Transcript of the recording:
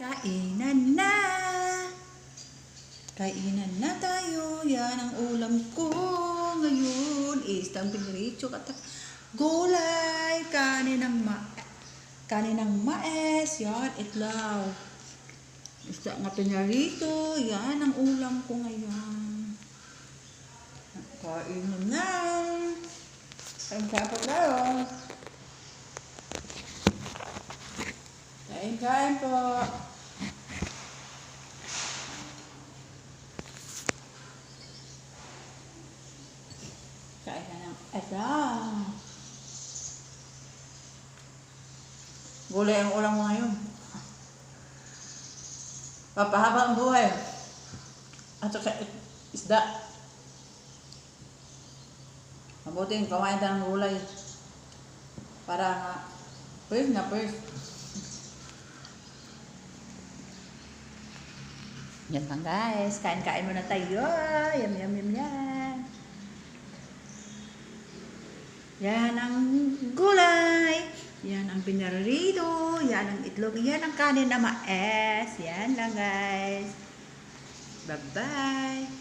Kainan na! Kainan na tayo. Yan ang ulam ko ngayon. Istang pinirito at gulay. Kanin ng ma kanin ng maes. Yan, itlaw. Isda nga pinarito. Yan ang ulam ko ngayon. Kainan na! Kain ka pa tayo. Kain, kain po. Asa. Gulay ang ulam mo ngayon. Papahaba ang buhay. At saka isda. Mabuting kumain tayo ng gulay. Para nga, first na first. Yan lang guys. Kain-kain muna tayo. Yum, yum, yan. Yan ang gulay. Yan ang pinarito. Yan ang itlog. Yan ang kanin na maes. Yan lang guys. Bye-bye.